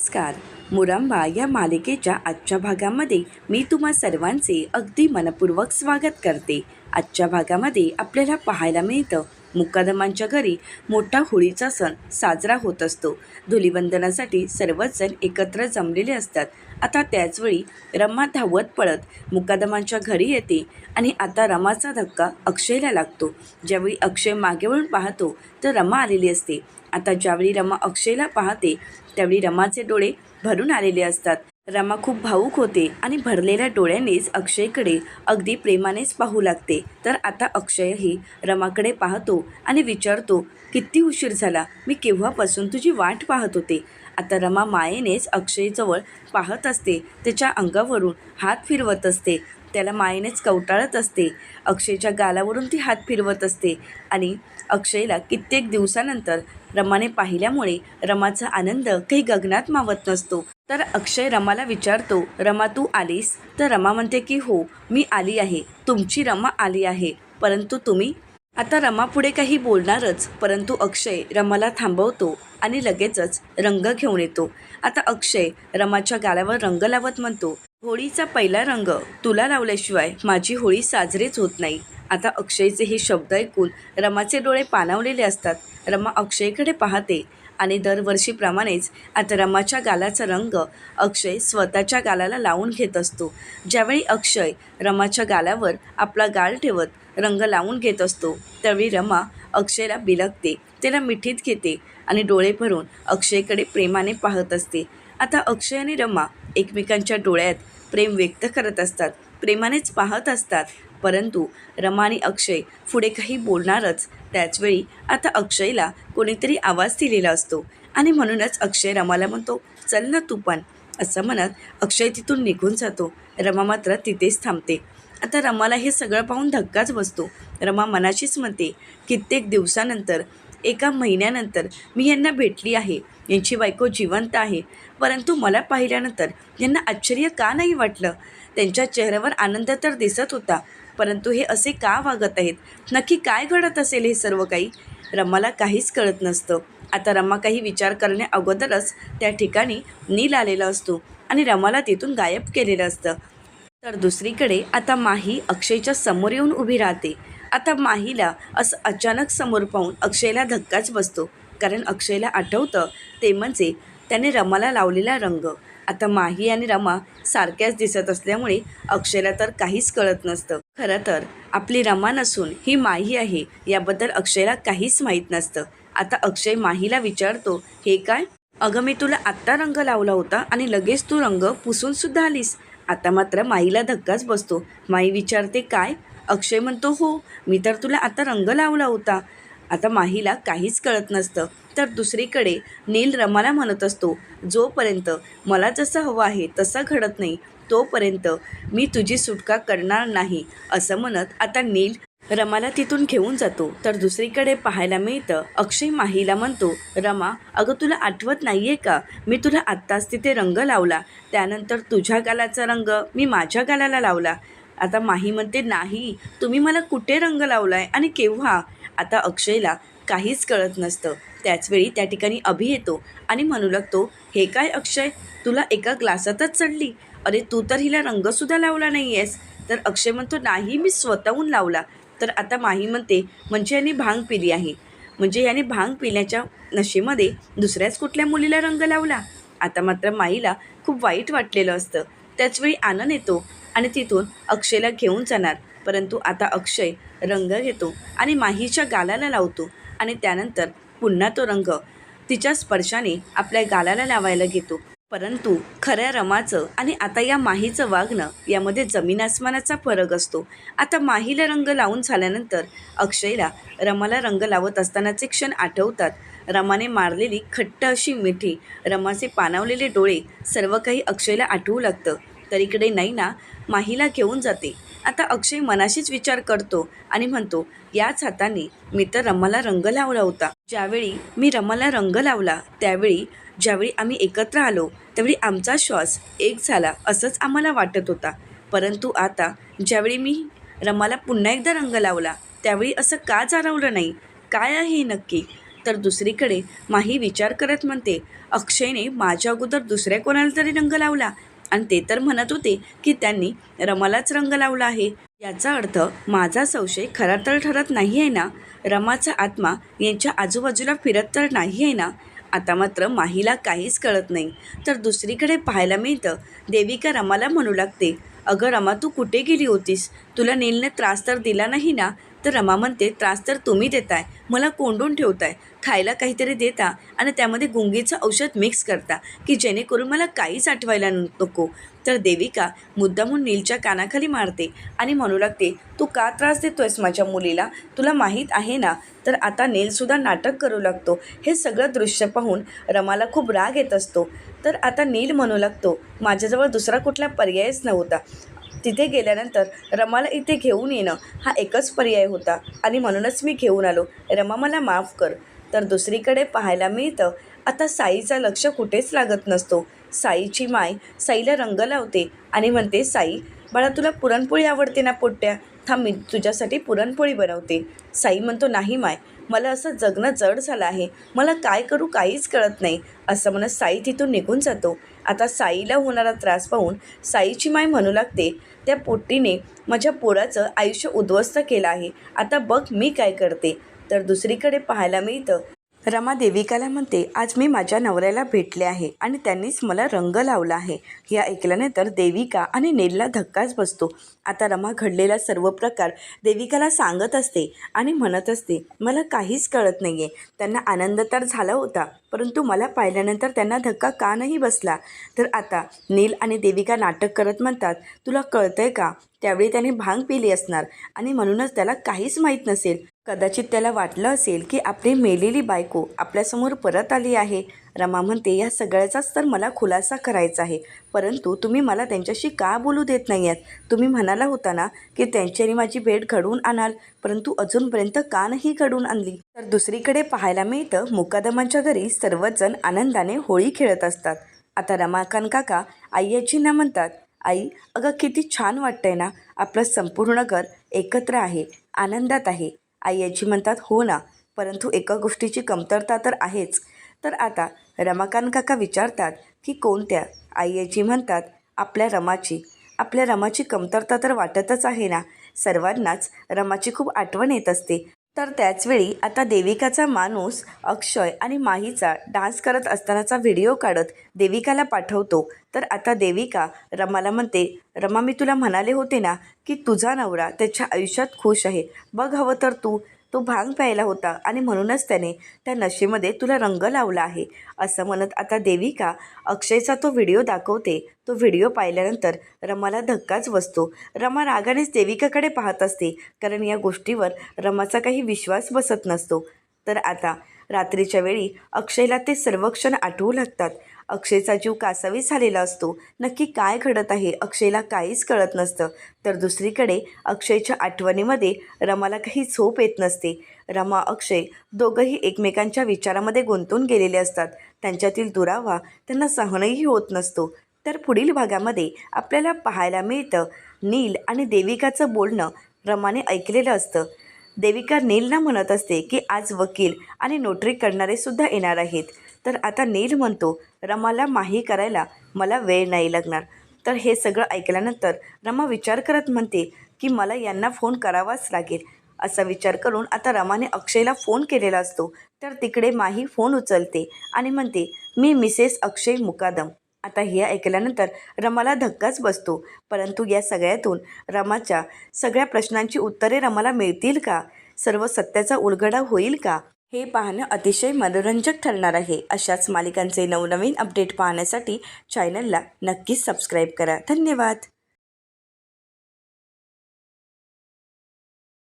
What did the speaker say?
नमस्कार. मुरांबा या मालिकेच्या आजच्या भागामध्ये मी तुम्हा सर्वांचे अगदी मनपूर्वक स्वागत करते. आजच्या भागामध्ये आपल्याला पाहायला मिळतं मुक्कादमांच्या घरी मोठा होळीचा सण साजरा होत असतो. धुलीवंदनासाठी सर्वच जण एकत्र जमलेले असतात. आता त्याचवेळी रमा धावत पळत मुकादमांच्या घरी येते आणि आता रमाचा धक्का अक्षयला लागतो. ज्यावेळी अक्षय मागे वळून पाहतो तर रमा आलेली असते. आता ज्यावेळी रमा अक्षयला पाहते त्यावेळी रमाचे डोळे भरून आलेले असतात. रमा खूप भाऊक होते आणि भरलेल्या डोळ्यानेच अक्षयकडे अगदी प्रेमानेच पाहू लागते. तर आता अक्षयही रमाकडे पाहतो आणि विचारतो किती उशीर झाला? मी केव्हापासून तुझी वाट पाहत होते? आता रमा मायेनेच अक्षयजवळ पाहत असते. त्याच्या अंगावरून हात फिरवत असते. त्याला मायेनेच कवटाळत असते. अक्षयच्या गालावरून ती हात फिरवत असते आणि अक्षयला कित्येक दिवसानंतर रमाने पाहिल्यामुळे रमाचा आनंद काही गगनात मावत नसतो. तर अक्षय रमाला विचारतो रमा तू आलीस? तर रमा म्हणते की हो मी आली आहे. तुमची रमा आली आहे. परंतु तुम्ही? आता रमा पुढे काही बोलणारच परंतु अक्षय रमाला थांबवतो आणि लगेचच रंग घेऊन येतो. आता अक्षय रमाच्या गालावर रंग लावत म्हणतो होळीचा पहिला रंग तुला लावल्याशिवाय माझी होळी साजरीच होत नाही. आता अक्षयचे हे शब्द ऐकून रमाचे डोळे पाणावलेले असतात. रमा अक्षयकडे पाहते आणि दरवर्षीप्रमाणेच आता रमाच्या गालाचा रंग अक्षय स्वतःच्या गालाला लावून घेत असतो. ज्यावेळी अक्षय रमाच्या गालावर आपला गाल ठेवत रंग लावून घेत असतो त्यावेळी रमा अक्षयला बिलगते त्याला मिठीत घेते आणि डोळे भरून अक्षयकडे प्रेमाने पाहत असते. आता अक्षय आणि रमा एकमेकांच्या डोळ्यात प्रेम व्यक्त करत असतात प्रेमानेच पाहत असतात. परंतु रमा आणि अक्षय पुढे काही बोलणारच. त्याचवेळी आता अक्षयला कोणीतरी आवाज दिलेला असतो आणि म्हणूनच अक्षय रमाला म्हणतो चल ना तू पण. असं म्हणत अक्षय तिथून निघून जातो. रमा मात्र तिथेच थांबते. आता रमाला हे सगळं पाहून धक्काच बसतो. रमा मनाशीच म्हणते कित्येक दिवसानंतर एका महिन्यानंतर मी यांना भेटली आहे. यांची बायको जिवंत आहे. परंतु मला पाहिल्यानंतर यांना आश्चर्य का नाही वाटलं? त्यांच्या चेहऱ्यावर आनंद तर दिसत होता परंतु हे असे का वागत आहेत? नक्की काय घडत असेल हे सर्व काही? रमाला काहीच कळत नसतं. आता रमा काही विचार करण्या अगोदरच त्या ठिकाणी नील आलेला असतो आणि रमाला तिथून गायब केलेलं असतं. तर दुसरीकडे आता माही अक्षयच्या समोर येऊन उभी राहते. आता माहीला असं अचानक समोर पाहून अक्षयला धक्काच बसतो. कारण अक्षयला आठवतं ते म्हणजे त्याने रमाला लावलेला रंग. आता माही आणि रमा सारख्याच दिसत असल्यामुळे अक्षयला तर काहीच कळत नसतं. खरं तर आपली रमा नसून ही माही आहे याबद्दल अक्षयला काहीच माहीत नसतं. आता अक्षय माहीला विचारतो हे काय? अगं मी तुला आत्ता रंग लावला होता आणि लगेच तू रंग पुसून सुद्धा आलीस. आता मात्र माईला धक्काच बसतो. माई विचारते काय? अक्षय म्हणतो हो मी तर तुला आता रंग लावला होता. आता माहीला काहीच कळत नसतं. तर दुसरीकडे नील रमाला म्हणत असतो जोपर्यंत मला जसं हवं आहे तसं घडत नाही तोपर्यंत मी तुझी सुटका करणार नाही असं म्हणत आता नील रमाला तिथून घेऊन जातो. तर दुसरीकडे पाहायला मिळतं अक्षय माहीला म्हणतो रमा अगं तुला आठवत नाही आहे का? मी तुला आत्ताच तिथे रंग लावला. त्यानंतर तुझ्या गालाचा रंग मी माझ्या गालाला लावला. आता माही म्हणते नाही तुम्ही मला कुठे रंग लावला आहे आणि केव्हा? आता अक्षयला काहीच कळत नसतं. त्याचवेळी त्या ठिकाणी अभि येतो आणि म्हणू लागतो हे काय अक्षय? तुला एका ग्लासातच चढली? अरे तू तर हिला रंगसुद्धा लावला नाही आहेस तर अक्षय म्हणतो नाही मी स्वतःहून लावला. तर आता माही म्हणते म्हणजे याने भांग पिली आहे. म्हणजे याने भांग पिण्याच्या नशेमध्ये दुसऱ्याच कुठल्या मुलीला रंग लावला? आता मात्र माईला खूप वाईट वाटलेलं असतं. त्याचवेळी आनंद येतो आणि तिथून अक्षयला घेऊन जाणार. परंतु आता अक्षय रंग घेतो आणि माहीच्या गालाला लावतो आणि त्यानंतर पुन्हा तो रंग तिच्या स्पर्शाने आपल्या गालाला लावायला घेतो. परंतु खऱ्या रमाचं आणि आता या माहीचं वागणं यामध्ये जमीन आसमानाचा फरक असतो. आता माहीला रंग लावून झाल्यानंतर अक्षयला रमाला रंग लावत असतानाचे क्षण आठवतात. रमाने मारलेली खट्ट अशी मिठी रमाचे पानावलेले डोळे सर्व काही अक्षयला आठवू लागतं. तर इकडे नैना माहीला घेऊन जाते. आता अक्षय मनाशीच विचार करतो आणि म्हणतो याच हाताने मी तर रमाला रंग लावला होता. ज्यावेळी मी रमाला रंग लावला त्यावेळी ज्यावेळी आम्ही एकत्र आलो त्यावेळी आमचा श्वास एक झाला असंच आम्हाला वाटत होता. परंतु आता ज्यावेळी मी रमाला पुन्हा एकदा रंग लावला त्यावेळी असं का जाणवलं नाही? काय आहे हे नक्की? तर दुसरीकडे माही विचार करत म्हणते अक्षयने माझ्या अगोदर दुसऱ्या कोणाला तरी रंग लावला? आणि ते तर म्हणत होते की त्यांनी रमालाच रंग लावला आहे. याचा अर्थ माझा संशय खरा तर ठरत नाही आहे ना? रमाचा आत्मा यांच्या आजूबाजूला फिरत तर नाही आहे ना? आता मात्र माहीला काहीच कळत नाही. तर दुसरीकडे पाहायला मिळतं देविका रमाला म्हणू लागते अगं रमा तू कुठे गेली होतीस? तुला नीलने त्रास तर दिला नाही ना? तर रमा म्हणते त्रास तर तुम्ही देताय. मला कोंडून ठेवताय. खायला काहीतरी देता आणि त्यामध्ये गुंगीचं औषध मिक्स करता की जेणेकरून मला काहीच आठवायला नको. तर देविका मुद्दामून नीलच्या कानाखाली मारते आणि म्हणू लागते तू का त्रास देतोयस माझ्या मुलीला? तुला माहीत आहे ना? तर आता नीलसुद्धा नाटक करू लागतो. हे सगळं दृश्य पाहून रमाला खूप राग येत असतो. तर आता नील म्हणू लागतो माझ्याजवळ दुसरा कुठला पर्यायच नव्हता. तिथे गेल्यानंतर रमाला इथे घेऊन येणं हा एकच पर्याय होता. आणि म्हणूनच मी घेऊन आलो. रमा मला माफ कर. तर दुसरीकडे पाहायला मिळतं आता साईचा लक्ष कुठेच लागत नसतो. साईची माय साईला रंग लावते आणि म्हणते साई बाळा तुला पुरणपोळी आवडते ना पोट्ट्या थांब मी तुझ्यासाठी पुरणपोळी बनवते. साई म्हणतो नाही माय मला असं जगणं जड झालं आहे. मला काय करू काहीच कळत नाही. असं म्हणत साई तिथून निघून जातो. आता साईला होणारा त्रास पाहून साईची माय म्हणू लागते त्या पोट्टीने माझ्या पोराचं आयुष्य उद्ध्वस्त केलं आहे. आता बघ मी काय करते. तर दुसरीकडे पाहायला मिळतं रमा देविकाला म्हणते आज मी माझ्या नवऱ्याला भेटले आहे आणि त्यांनीच मला रंग लावला आहे या ऐकल्यानंतर देविका आणि नीलला धक्काच बसतो. आता रमा घडलेला सर्व प्रकार देविकाला सांगत असते आणि म्हणत असते मला काहीच कळत नाही आहे त्यांना आनंद तर झाला होता परंतु मला पाहिल्यानंतर त्यांना धक्का का नाही बसला तर आता नील आणि देविका नाटक करत म्हणतात तुला कळतंय का? त्यावेळी त्याने भांग पिली असणार आणि म्हणूनच त्याला काहीच माहीत नसेल. कदाचित त्याला वाटलं असेल की आपली मेलेली बायको आपल्यासमोर परत आली आहे. रमा म्हणते या सगळ्याचाच तर मला खुलासा करायचा आहे. परंतु तुम्ही मला त्यांच्याशी का बोलू देत नाही आहेत तुम्ही म्हणाला होता ना की त्यांच्यानी माझी भेट घडवून आणाल. परंतु अजूनपर्यंत का नाही घडवून आणली? तर दुसरीकडे पाहायला मिळतं मुकादमांच्या घरी सर्वजण आनंदाने होळी खेळत असतात. आता रमाकांत काका आईजींना म्हणतात आई अगं किती छान वाटतंय ना. आपलं संपूर्ण घर एकत्र आहे आनंदात आहे. आई आजी म्हणतात हो ना परंतु एका गोष्टीची कमतरता तर आहेच तर आता रमाकांत काका विचारतात की कोणत्या आई आजी म्हणतात आपल्या रमाची. आपल्या रमाची कमतरता तर वाटतच आहे ना. सर्वांनाच रमाची खूप आठवण येत असते. तर त्याचवेळी आता देविकाचा माणूस अक्षय आणि माहीचा डान्स करत असतानाचा व्हिडिओ काढत देविकाला पाठवतो. तर आता देविका रमाला म्हणते रमा मी तुला म्हणाले होते ना की तुझा नवरा त्याच्या आयुष्यात खुश आहे. बघ हवं तर तू तो भांग प्यायला होता आणि म्हणूनच त्याने त्या नशेमध्ये तुला रंग लावला आहे. असं म्हणत आता देविका अक्षयचा तो व्हिडिओ दाखवते. तो व्हिडिओ पाहिल्यानंतर रमाला धक्काच बसतो. रमा रागानेच देविकाकडे पाहत असते. कारण या गोष्टीवर रमाचा काही विश्वास बसत नसतो. तर आता रात्रीच्या वेळी अक्षयला ते सर्व क्षण आठवू लागतात. अक्षयचा जीव कासावीस झालेला असतो. नक्की काय घडत आहे अक्षयला काहीच कळत नसतं. तर दुसरीकडे अक्षयच्या आठवणीमध्ये रमाला काही झोप येत नसते. रमा अक्षय दोघंही एकमेकांच्या विचारामध्ये गुंतून गेलेले असतात. त्यांच्यातील दुरावा त्यांना सहनही होत नसतो. तर पुढील भागामध्ये आपल्याला पाहायला मिळतं. नील आणि देविकाचं बोलणं रमाने ऐकलेलं असतं. देविका नीलना म्हणत असते की आज वकील आणि नोटरी करणारे सुद्धा येणार आहेत. तर आता नील म्हणतो रमाला माही करायला मला वेळ नाही लागणार तर हे सगळं ऐकल्यानंतर रमा विचार करत म्हणते की मला यांना फोन करावाच लागेल असा विचार करून आता रमाने अक्षयला फोन केलेला असतो. तर तिकडे माही फोन उचलते आणि म्हणते मी मिसेस अक्षय मुकादम. आता हे ऐकल्यानंतर रमाला धक्काच बसतो. परंतु या सगळ्यातून रमाच्या सगळ्या प्रश्नांची उत्तरे रमाला मिळतील का? सर्व सत्याचा उलगडा होईल का? हे पाहणं अतिशय मनोरंजक ठरणार आहे. अशाच मालिकांचे नवनवीन अपडेट पाहण्यासाठी चॅनलला नक्कीच सबस्क्राईब करा. धन्यवाद!